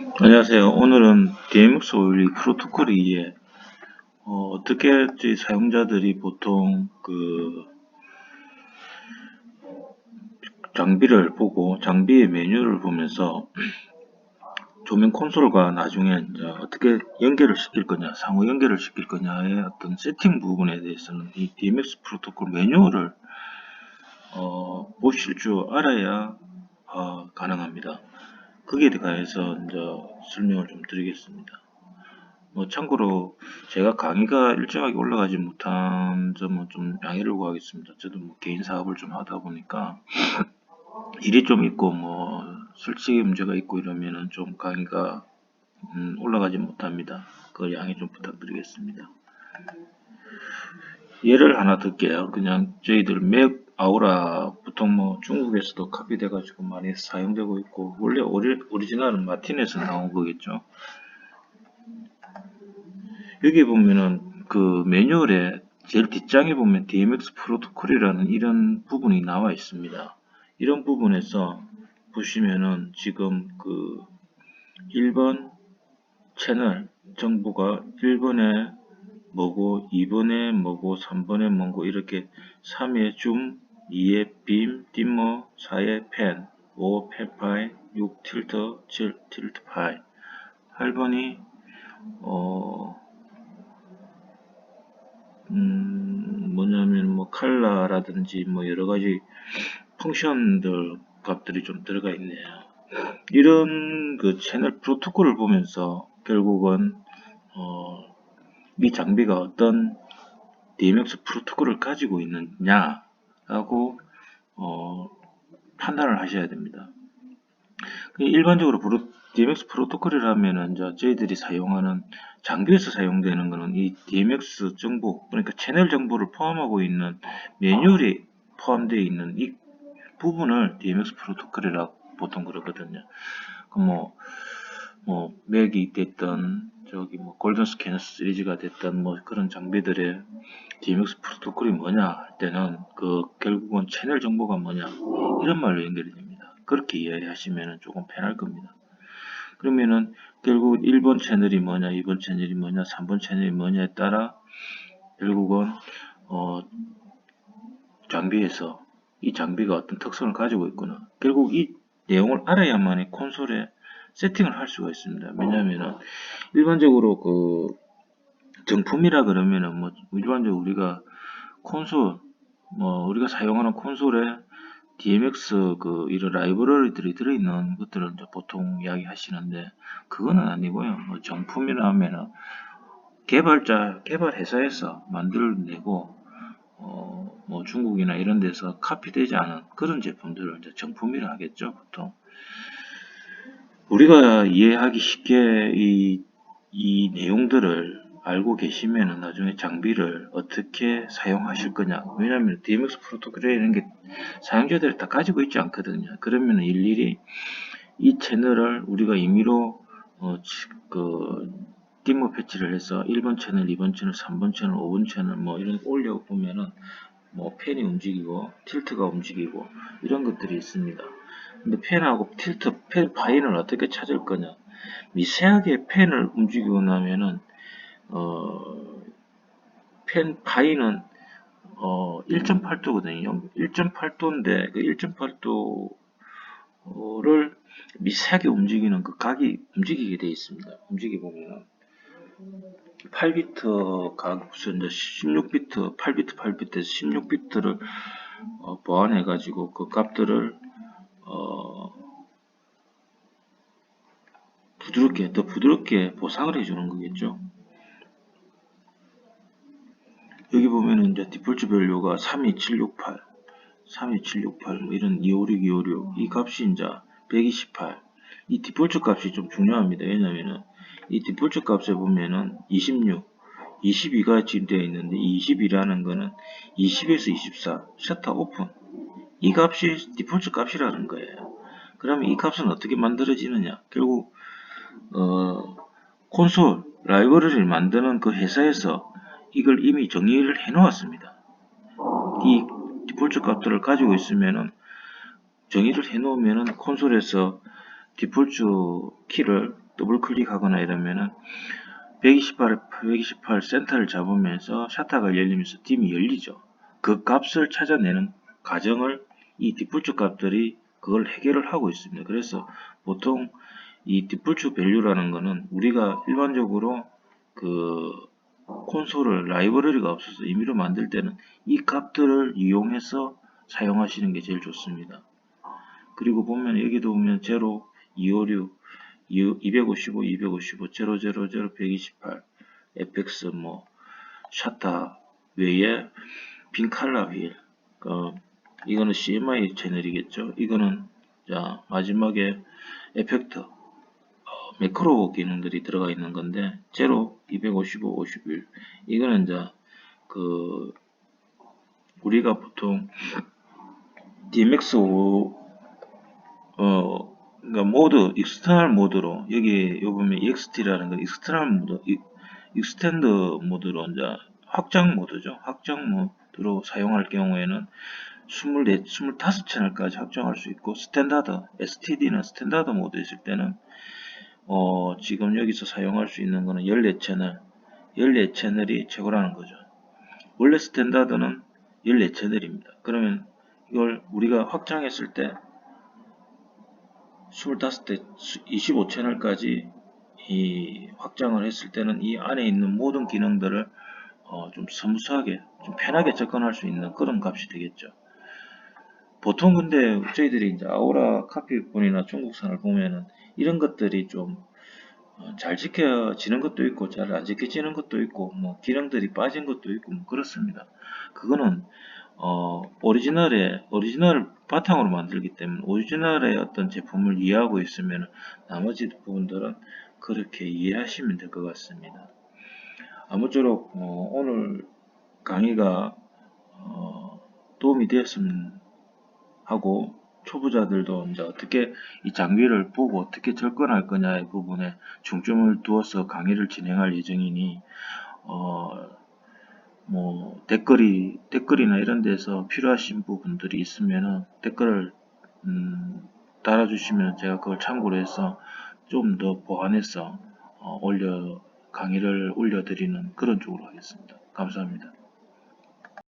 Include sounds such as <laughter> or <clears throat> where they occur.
안녕하세요. 오늘은 DMX 오일리 프로토콜 2에 어, 떻게 사용자들이 보통 그 장비를 보고 장비의 메뉴를 보면서 <clears throat> 조명 콘솔과 나중에 이제 어떻게 연결을 시킬 거냐, 상호 연결을 시킬 거냐의 어떤 세팅 부분에 대해서는 이 DMX 프로토콜 매뉴얼을 어, 보실 줄 알아야 어, 가능합니다. 거기에 대해서 이제 설명을 좀 드리겠습니다. 뭐 참고로 제가 강의가 일정하게 올라가지 못한 점은 좀 양해를 구하겠습니다. 저도 뭐 개인 사업을 좀 하다 보니까 <clears throat> 일이 좀 있고 뭐 솔직히 문제가 있고 이러면은 좀 강의가 음, 올라가지 못합니다. 그 양해 좀 부탁드리겠습니다. 예를 하나 들게요. 그냥 저희들 맥 아우라 보통 뭐 중국에서도 카피돼 가지고 많이 사용되고 있고 원래 오리, 오리지널은 마틴에서 나온 거겠죠. 여기 보면은 그 매뉴얼에 제일 뒷장에 보면 DMX 프로토콜이라는 이런 부분이 나와 있습니다. 이런 부분에서 보시면은 지금 그 1번 채널 정보가 1번에 뭐고 2번에 뭐고 3번에 뭐고 이렇게 3의 줌 2의 빔, dim머, 4의 펜, 5 펜파이, 6 틸터, 7 틸트 파이 8번이 어 음, 뭐냐면 뭐 칼라라든지 뭐 여러 가지 펑션들 값들이 좀 들어가 있네요. 이런 그 채널 프로토콜을 보면서 결국은 어, 이 장비가 어떤 DMX 프로토콜을 가지고 있느냐 라고 어, 판단을 하셔야 됩니다. 그 일반적으로 DMX 프로토콜이라면은 저희들이 사용하는 장비에서 사용되는 것은 이 DMX 정보 그러니까 채널 정보를 포함하고 있는 매뉴얼이 포함되어 있는 이 부분을 DMX 프로토콜이라고 보통 그러거든요. 그뭐 뭐 맥이 됐던 저기 뭐 골든 스캐너 시리즈가 됐던 뭐 그런 장비들의 DMX 프로토콜이 뭐냐 할 때는 그 결국은 채널 정보가 뭐냐 이런 말로 연결이 됩니다. 그렇게 이해하시면 조금 편할 겁니다. 그러면은 결국 1번 채널이 뭐냐, 2번 채널이 뭐냐, 3번 채널이 뭐냐에 따라 결국은 어 장비에서 이 장비가 어떤 특성을 가지고 있구나. 결국 이 내용을 알아야만이 콘솔에 세팅을 할 수가 있습니다. 왜냐하면 일반적으로 그 정품이라 그러면은 뭐 일반적으로 우리가 콘솔 뭐 우리가 사용하는 콘솔에 DMX 그 이런 라이브러리들이 들어있는 것들을 이제 보통 이야기 하시는데 그거는 아니고요. 뭐 정품이라 하면은 개발자 개발 회사에서 만들어내고 어, 뭐 중국이나 이런 데서 카피되지 않은 그런 제품들을 이제 정품이라 하겠죠, 보통. 우리가 이해하기 쉽게 이, 이 내용들을 알고 계시면 나중에 장비를 어떻게 사용하실 거냐. 왜냐하면 DMX 프로토콜이라는 게 사용자들이 다 가지고 있지 않거든요. 그러면 일일이 이 채널을 우리가 임의로 어, 그 디모 패치를 해서 1번 채널, 2번 채널, 3번 채널, 5번 채널 뭐 이런 올려 보면은 뭐 펜이 움직이고 틸트가 움직이고 이런 것들이 있습니다. 근데 펜하고 틸트, 펜 파인을 어떻게 찾을 거냐? 미세하게 펜을 움직이고 나면은 어, 펜 파이는 어, 1.8도거든요. 1.8도인데 그 1.8도를 미세하게 움직이는 그 각이 움직이게 되어 있습니다. 움직여 보면 8비트 각 이제 16비트, 8비트, 8비트에서 16비트를 어, 보완해 가지고 그 값들을 어, 부드럽게 더 부드럽게 보상을 해주는 거겠죠. 여기 보면은 이제 디폴트 밸류가 32768, 32768, 뭐 이런 256, 256, 이 값이 이제 128. 이 디폴트 값이 좀 중요합니다. 왜냐면은 이 디폴트 값에 보면은 26, 22가 지금 되어 있는데 이 22라는 거는 20에서 24, 셔터 오픈. 이 값이 디폴트 값이라는 거예요. 그러면 이 값은 어떻게 만들어지느냐? 결국 어, 콘솔 라이브러리를 만드는 그 회사에서 이걸 이미 정의를 해 놓았습니다. 이 디폴트 값들을 가지고 있으면은 정의를 해 놓으면은 콘솔에서 디폴트 키를 더블 클릭하거나 이러면은 128, 128 센터를 잡으면서 샤타가 열리면서 딤이 열리죠. 그 값을 찾아내는 과정을 이 디폴트 값들이 그걸 해결을 하고 있습니다. 그래서 보통 이 디폴트 밸류라는 거는 우리가 일반적으로 그 콘솔을 라이브러리가 없어서 임의로 만들 때는 이 값들을 이용해서 사용하시는 게 제일 좋습니다. 그리고 보면 여기도 보면 0, 256, 255, 255, 000, 128, fx 뭐 샤타 외에 빈 칼라 휠 어, 이거는 CMI 채널이겠죠. 이거는 자 마지막에 에펙터 어, 매크로 기능들이 들어가 있는 건데 0, 255, 51 이거는 이제 그 우리가 보통 DMX 어 그러니까 모드 익스터널 모드로 여기 요 보면 EXT라는 건 익스터널 모드 이- 익스텐드 모드로 이제 확장 모드죠. 확장 모드로 사용할 경우에는 24, 25채널까지 확장할 수 있고 스탠다드 STD는 스탠다드 모드 있을 때는 어, 지금 여기서 사용할 수 있는 거는 14채널 14채널이 최고라는 거죠. 원래 스탠다드는 14채널입니다. 그러면 이걸 우리가 확장했을 때 25대 25채널까지 이 확장을 했을 때는 이 안에 있는 모든 기능들을 어, 좀 스무스하게 좀 편하게 접근할 수 있는 그런 값이 되겠죠. 보통 근데 저희들이 이제 아우라 카피본이나 중국산을 보면은 이런 것들이 좀 어, 잘 지켜지는 것도 있고 잘 안 지켜지는 것도 있고 뭐 기능들이 빠진 것도 있고 뭐 그렇습니다. 그거는 어, 오리지널의 오리지널을 바탕으로 만들기 때문에 오리지널의 어떤 제품을 이해하고 있으면 나머지 부분들은 그렇게 이해하시면 될 것 같습니다. 아무쪼록 어, 오늘 강의가 어, 도움이 되었으면 하고 초보자들도 이제 어떻게 이 장비를 보고 어떻게 접근할 거냐의 부분에 중점을 두어서 강의를 진행할 예정이니 어, 뭐 댓글이 댓글이나 이런 데서 필요하신 부분들이 있으면은 댓글을 음, 달아주시면 제가 그걸 참고로 해서 좀 더 보완해서 어, 올려 강의를 올려드리는 그런 쪽으로 하겠습니다. 감사합니다.